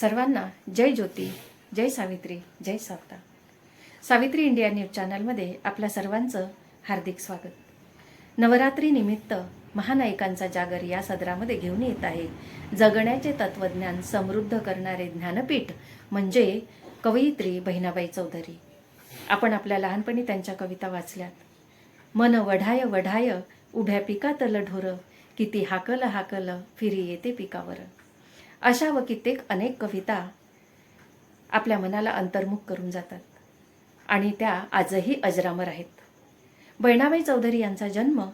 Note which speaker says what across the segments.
Speaker 1: सर्वांना जय ज्योती जय सावित्री जय सावता. सावित्री इंडिया न्यूज चॅनलमध्ये आपल्या सर्वांचं हार्दिक स्वागत. नवरात्री निमित्त महानायकांचा जागर या सदरामध्ये घेऊन येत आहे. जगण्याचे तत्वज्ञान समृद्ध करणारे ज्ञानपीठ म्हणजे कवयित्री बहिणाबाई चौधरी. आपण आपल्या लहानपणी त्यांच्या कविता वाचल्यात. मन वढाय वढाय उभ्या पिकातल ढोर किती हाकल हाकल फिरी येते पिकावर. अशा व कित्येक अनेक कविता आपल्या मनाला अंतर्मुख करून जातात. आणि त्या आजही अजरामर आहेत. बहिणाबाई चौधरी यांचा जन्म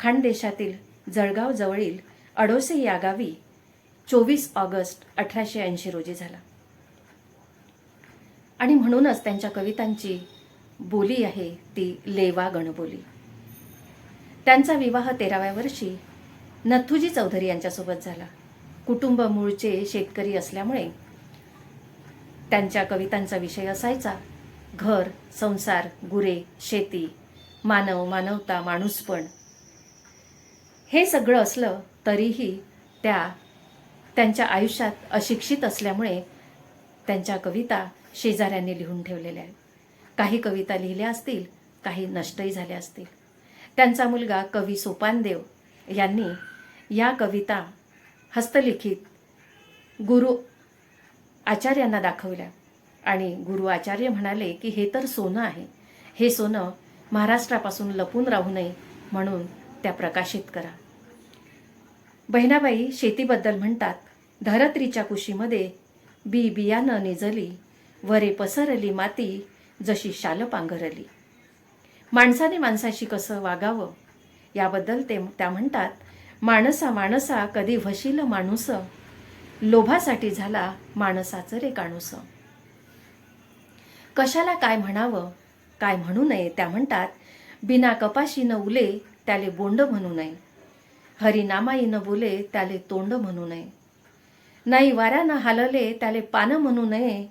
Speaker 1: खानदेशातील जळगाव जवळील अडोसे या गावी चोवीस ऑगस्ट अठराशे ऐंशी रोजी झाला. आणि म्हणूनच त्यांच्या कवितांची बोली आहे ती लेवा गणबोली. त्यांचा विवाह तेराव्या वर्षी नथुजी चौधरी यांच्यासोबत झाला. कुटुंब मूळचे शेतकरी असल्यामुळे त्यांच्या कवितांचा विषय असायचा. घर संसार गुरे शेती मानव मानवता माणूसपण. हे सगळं असलं तरीही त्या त्यांच्या आयुष्यात अशिक्षित असल्यामुळे त्यांच्या कविता शेजाऱ्यांनी लिहून ठेवलेल्या आहेत. काही कविता लिहिल्या असतील काही नष्टही झाल्या असतील. त्यांचा मुलगा कवी सोपानदेव यांनी या कविता हस्तलिखित गुरु आचार्यांना दाखवल्या. आणि गुरु आचार्य म्हणाले की हे तर सोनं आहे. हे सोनं महाराष्ट्रापासून लपून राहू नये म्हणून त्या प्रकाशित करा. बहिणाबाई शेतीबद्दल म्हणतात धरत्रीच्या कुशीमध्ये बी बियाणं निजली वरे पसरली माती जशी शाल पांघरली. माणसाने माणसाशी कसं वागावं? याबद्दल ते त्या म्हणतात माणसा माणसा कधी वशील माणूस. लोभासाठी झाला माणसाचं रे काणूस. कशाला काय म्हणावं? काय म्हणू नये त्या म्हणतात. बिना कपाशी न उले त्याले बोंड म्हणू नये. हरिनामाई न बोले त्याले तोंड म्हणू नये. नाही वाऱ्यानं हालले त्याले पानं म्हणू नये.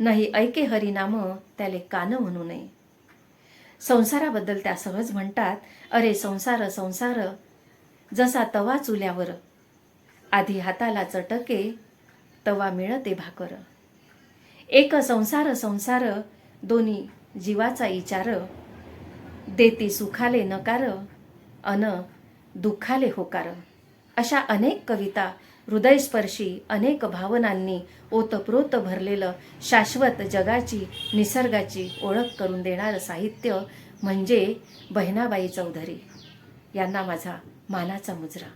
Speaker 1: नाही ऐके हरिनाम त्याले कान म्हणू नये. संसाराबद्दल त्या सहज म्हणतात. अरे संसार संसार जसा तवा चुल्यावर. आधी हाताला चटके तवा मिळते भाकर. एक संसार संसार दोन्ही जीवाचा इचार. देती सुखाले नकार अन दुःखाले होकार. अशा अनेक कविता हृदयस्पर्शी अनेक भावनांनी ओतप्रोत भरलेलं शाश्वत जगाची निसर्गाची ओळख करून देणारं साहित्य म्हणजे बहिणाबाई चौधरी. यांना माझा मानाचा मुजरा.